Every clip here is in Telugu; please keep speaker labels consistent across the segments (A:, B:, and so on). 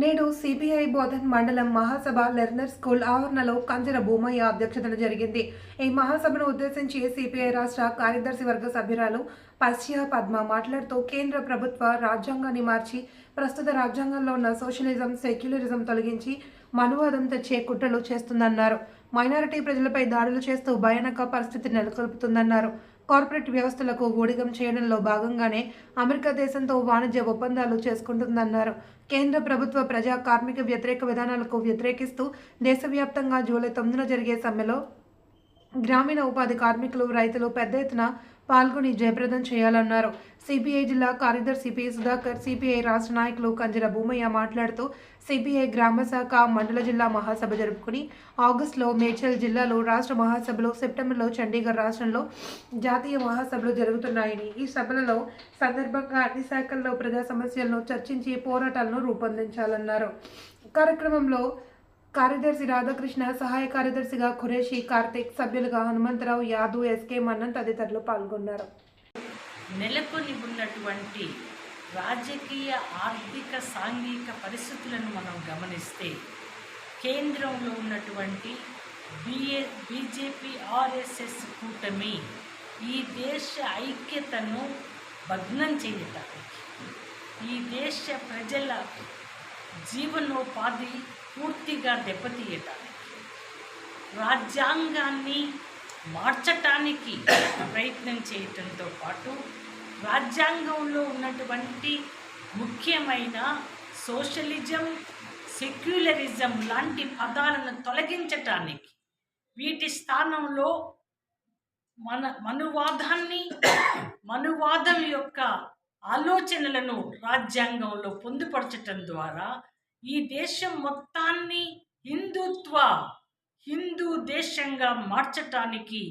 A: నేడు సిపిఐ బోధన్ మండలం మహాసభ లెర్నర్ స్కూల్ ఆవరణలో కంజర భూమయ్య అధ్యక్షతన జరిగింది. ఈ మహాసభను ఉద్దేశించి సిపిఐ రాష్ట్ర కార్యదర్శి వర్గ సభ్యురాలు పశ్చిమ పద్మ మాట్లాడుతూ కేంద్ర ప్రభుత్వ రాజ్యాంగాన్ని మార్చి ప్రస్తుత రాజ్యాంగంలో ఉన్న సోషలిజం సెక్యులరిజం తొలగించి మనువాదం తెచ్చే కుట్రలు చేస్తుందన్నారు. మైనారిటీ ప్రజలపై దాడులు చేస్తూ భయానక పరిస్థితి నెలకొల్పుతుందన్నారు. కార్పొరేట్ వ్యవస్థలకు ఊడిగం చేయడంలో భాగంగానే అమెరికా దేశంతో వాణిజ్య ఒప్పందాలు చేసుకుంటుందన్నారు. కేంద్ర ప్రభుత్వ ప్రజా కార్మిక వ్యతిరేక విధానాలకు వ్యతిరేకిస్తూ దేశవ్యాప్తంగా జూలై తొమ్మిదిన జరిగే సమ్మెలో గ్రామీణ ఉపాధి కార్మికులు రైతులు పెద్ద ఎత్తున పాల్గొని జయప్రదం చేయాలన్నారు. సిపిఐ జిల్లా కార్యదర్శి పి సుధాకర్ సిపిఐ రాష్ట్ర నాయకులు కంజర భూమయ్య మాట్లాడుతూ సిపిఐ గ్రామ శాఖ మండల జిల్లా మహాసభ జరుపుకుని ఆగస్టులో మేడ్చల్ జిల్లాలో రాష్ట్ర మహాసభలు సెప్టెంబర్లో చండీగఢ్ రాష్ట్రంలో జాతీయ మహాసభలు జరుగుతున్నాయని ఈ సభలలో సందర్భంగా అన్ని శాఖల్లో ప్రజా సమస్యలను చర్చించి పోరాటాలను రూపొందించాలన్నారు. కార్యక్రమంలో కార్యదర్శి రాధాకృష్ణ సహాయ కార్యదర్శిగా ఖురేషి కార్తిక్ సభ్యులుగా హనుమంతరావు యాదవ్ ఎస్కే మన్నన్ తదితరులు పాల్గొన్నారు.
B: నెలకొని ఉన్నటువంటి రాజకీయ ఆర్థిక సాంఘిక పరిస్థితులను మనం గమనిస్తే కేంద్రంలో ఉన్నటువంటి బిఏ బీజేపీ ఆర్ఎస్ఎస్ కూటమి ఈ దేశ ఐక్యతను భగ్నం చేయటానికి ఈ దేశ ప్రజల జీవనోపాధి పూర్తిగా దెబ్బతీయటానికి రాజ్యాంగాన్ని మార్చటానికి ప్రయత్నం చేయటంతో పాటు రాజ్యాంగంలో ఉన్నటువంటి ముఖ్యమైన సోషలిజం సెక్యులరిజం లాంటి పదాలను తొలగించటానికి వీటి స్థానంలో మన మనువాదాన్ని మనువాదం యొక్క ఆలోచనలను రాజ్యాంగంలో పొందుపరచటం ద్వారా ఈ దేశం మొత్తాన్ని హిందుత్వ హిందూ దేశంగా మార్చటానికి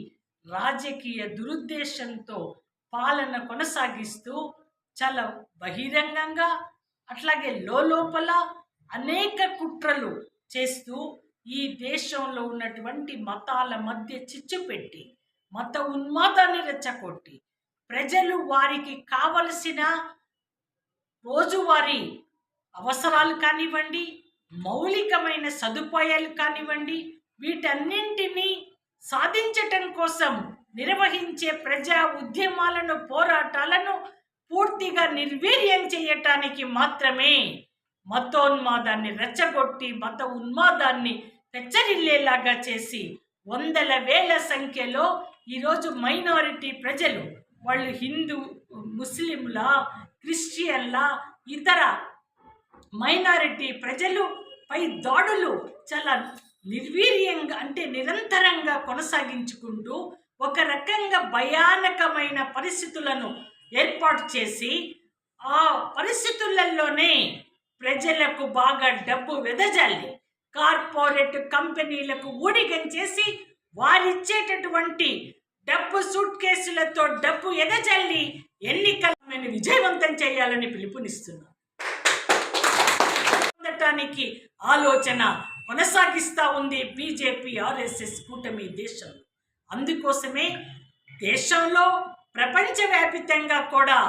B: రాజకీయ దురుద్దేశంతో పాలన కొనసాగిస్తూ చాలా బహిరంగంగా అట్లాగే లోపల అనేక కుట్రలు చేస్తూ ఈ దేశంలో ఉన్నటువంటి మతాల మధ్య చిచ్చు పెట్టి మత ఉన్మాదాన్ని రెచ్చగొట్టి ప్రజలు వారికి కావలసిన రోజువారీ అవసరాలు కానివ్వండి మౌలికమైన సదుపాయాలు కానివ్వండి వీటన్నింటినీ సాధించటం కోసం నిర్వహించే ప్రజా ఉద్యమాలను పోరాటాలను పూర్తిగా నిర్వీర్యం చేయటానికి మాత్రమే మతోన్మాదాన్ని రెచ్చగొట్టి మత ఉన్మాదాన్ని పెచ్చరిల్లేలాగా చేసి వందల వేల సంఖ్యలో ఈరోజు మైనారిటీ ప్రజలు వాళ్ళు హిందూ ముస్లింల క్రిస్టియన్ల ఇతర మైనారిటీ ప్రజలు పై దాడులు చాలా నిర్వీర్యంగా అంటే నిరంతరంగా కొనసాగించుకుంటూ ఒక రకంగా భయానకమైన పరిస్థితులను ఏర్పాటు చేసి ఆ పరిస్థితులలోనే ప్రజలకు బాగా డబ్బు వెదజల్లి కార్పొరేట్ కంపెనీలకు ఊడిగం చేసి వారిచ్చేటటువంటి డబ్బు సూట్ కేసులతో డబ్బు ఎదజల్లి ఎన్నికలను విజయవంతం చేయాలని పిలుపునిస్తున్నారు పొందటానికి ఆలోచన కొనసాగిస్తూ ఉంది బీజేపీ ఆర్ఎస్ఎస్ కూటమి దేశంలో అందుకోసమే దేశంలో ప్రపంచవ్యాపితంగా కూడా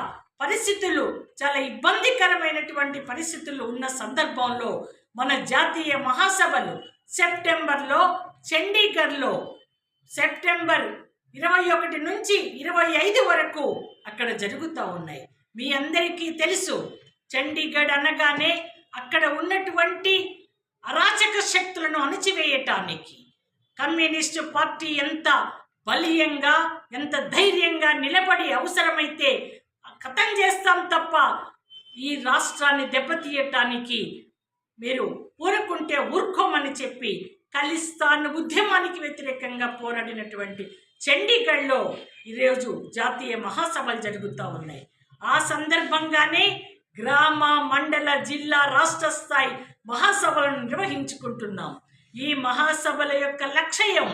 B: పరిస్థితులు చాలా ఇబ్బందికరమైనటువంటి పరిస్థితులు ఉన్న సందర్భంలో మన జాతీయ మహాసభలు సెప్టెంబర్లో చండీగఢ్లో సెప్టెంబర్ ఇరవై ఒకటి నుంచి ఇరవై ఐదు వరకు అక్కడ జరుగుతూ ఉన్నాయి. మీ అందరికీ తెలుసు చండీగఢ్ అనగానే అక్కడ ఉన్నటువంటి అరాచక శక్తులను అణచివేయటానికి కమ్యూనిస్టు పార్టీ ఎంత బలీయంగా ఎంత ధైర్యంగా నిలబడి అవసరమైతే కథం చేస్తాం తప్ప ఈ రాష్ట్రాన్ని దెబ్బతీయటానికి మీరు ఊరుకుంటే ఊరుకోమని చెప్పి ఖలిస్తాన్ ఉద్యమానికి వ్యతిరేకంగా పోరాడినటువంటి చండీగఢ్లో ఈరోజు జాతీయ మహాసభలు జరుగుతూ ఉన్నాయి. ఆ సందర్భంగానే గ్రామ మండల జిల్లా రాష్ట్ర స్థాయి మహాసభలను నిర్వహించుకుంటున్నాం. ఈ మహాసభల యొక్క లక్ష్యం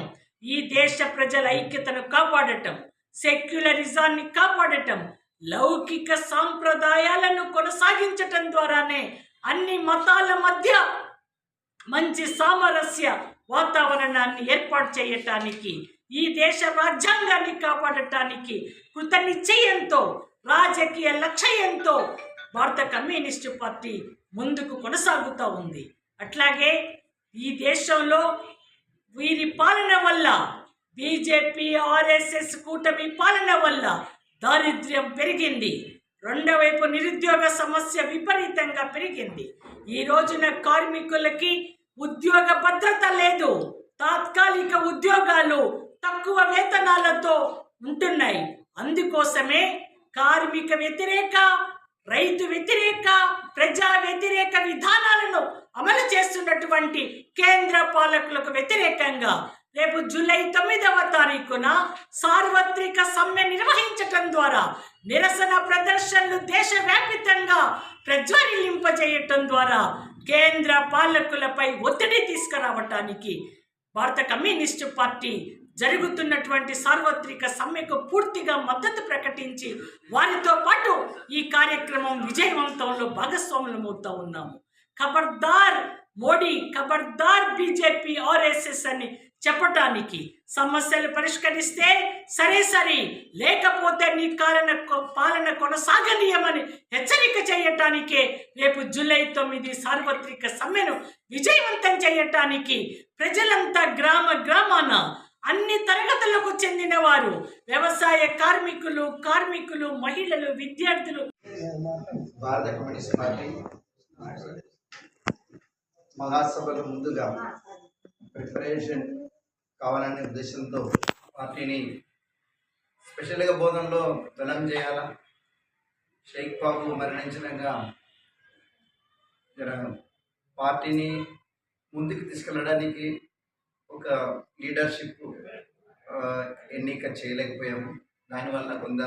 B: ఈ దేశ ప్రజల ఐక్యతను కాపాడటం సెక్యులరిజాన్ని కాపాడటం లౌకిక సాంప్రదాయాలను కొనసాగించటం ద్వారానే అన్ని మతాల మధ్య మంచి సామరస్య వాతావరణాన్ని ఏర్పాటు చేయటానికి ఈ దేశ రాజ్యాంగాన్ని కాపాడటానికి కృతనిశ్చయంతో రాజకీయ లక్ష్యంతో భారత కమ్యూనిస్టు పార్టీ ముందుకు కొనసాగుతూ ఉంది. అట్లాగే ఈ దేశంలో వీరి పాలన వల్ల బీజేపీ ఆర్ఎస్ఎస్ కూటమి పాలన వల్ల దారిద్ర్యం పెరిగింది. రెండో వైపు నిరుద్యోగ సమస్య విపరీతంగా పెరిగింది. ఈ రోజున కార్మికులకి ఉద్యోగ భద్రత లేదు. తాత్కాలిక ఉద్యోగాలు తక్కువ వేతనాలతో ఉంటున్నాయి. అందుకోసమే కార్మిక వ్యతిరేక రైతు వ్యతిరేక ప్రజా వ్యతిరేక విధానాలను అమలు చేస్తున్నటువంటి కేంద్ర పాలకులకు వ్యతిరేకంగా రేపు జూలై తొమ్మిదవ తారీఖున సార్వత్రిక సమ్మె నిర్వహించటం ద్వారా నిరసన ప్రదర్శనలు దేశవ్యాప్తంగా ప్రజ్వరిలింపజేయటం ద్వారా కేంద్ర పాలకులపై ఒత్తిడి తీసుకురావటానికి భారత కమ్యూనిస్టు పార్టీ జరుగుతున్నటువంటి సార్వత్రిక సమ్మెకు పూర్తిగా మద్దతు ప్రకటించి వారితో పాటు ఈ కార్యక్రమం విజయవంతంలో భాగస్వాములమవుతా ఉన్నాము. ఖబర్దార్ మోడీ ఖబర్దార్ బీజేపీ ఆర్ఎస్ఎస్ అని చెప్పటానికి సమస్యలు పరిష్కరిస్తే సరే సరే లేకపోతే నీ కాలన పాలన కొనసాగనీయమని హెచ్చరిక చేయటానికే రేపు జూలై తొమ్మిది సార్వత్రిక సమ్మెను విజయవంతం చేయటానికి ప్రజలంతా గ్రామ గ్రామాన అన్ని తరగతులకు చెందిన వారు వ్యవసాయ కార్మికులు కార్మికులు మహిళలు విద్యార్థులు.
C: భారత కమ్యూనిస్ట్ పార్టీ మహాసభలు ముందుగా ప్రిపరేషన్ కావాలనే ఉద్దేశంతో పార్టీని స్పెషల్గా బోధనలో బలం చేయాలా? షేక్ బాబు మరణించినాక పార్టీని ముందుకు తీసుకెళ్ళడానికి ఒక లీడర్షిప్ ఎన్నిక చేయలేకపోయాము. దానివల్ల కొంత